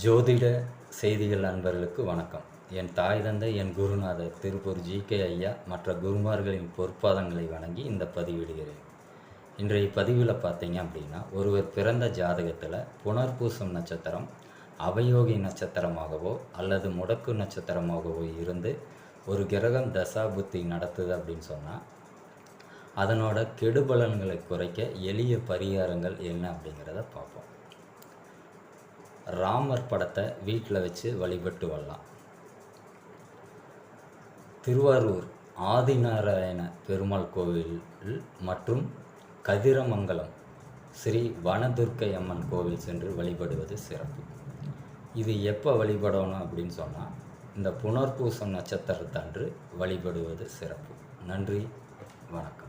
ஜோதிட செய்திகள் நண்பர்களுக்கு வணக்கம். என் தாய் தந்தை என் குருநாதர் திருப்பூர் ஜி. கே. ஐயா மற்ற குருமார்களின் பொற்பாதங்களை வணங்கி இந்த பதிவிடுகிறேன். இன்றைய பதிவில் பார்த்தீங்க அப்படின்னா ஒருவர் பிறந்த ஜாதகத்தில் புனர்பூசம் நட்சத்திரம் அவயோகி நட்சத்திரமாகவோ அல்லது முடக்கு நட்சத்திரமாகவோ இருந்து ஒரு கிரகம் தசாபுத்தி நடத்துது அப்படின்னு சொன்னால் அதனோட கெடுபலன்களை குறைக்க எளிய பரிகாரங்கள் என்ன அப்படிங்கிறத பார்ப்போம். ராமர் படத்தை வீட்டில் வச்சு வழிபட்டு வரலாம். திருவாரூர் ஆதிநாராயண பெருமாள் கோவில் மற்றும் கதிரமங்கலம் ஸ்ரீ வனதுர்க்கை அம்மன் கோவில் சென்று வழிபடுவது சிறப்பு. இது எப்போ வழிபடணும் அப்படின்னு சொன்னால் இந்த புனர்பூசம் நட்சத்திரத்தன்று வழிபடுவது சிறப்பு. நன்றி வணக்கம்.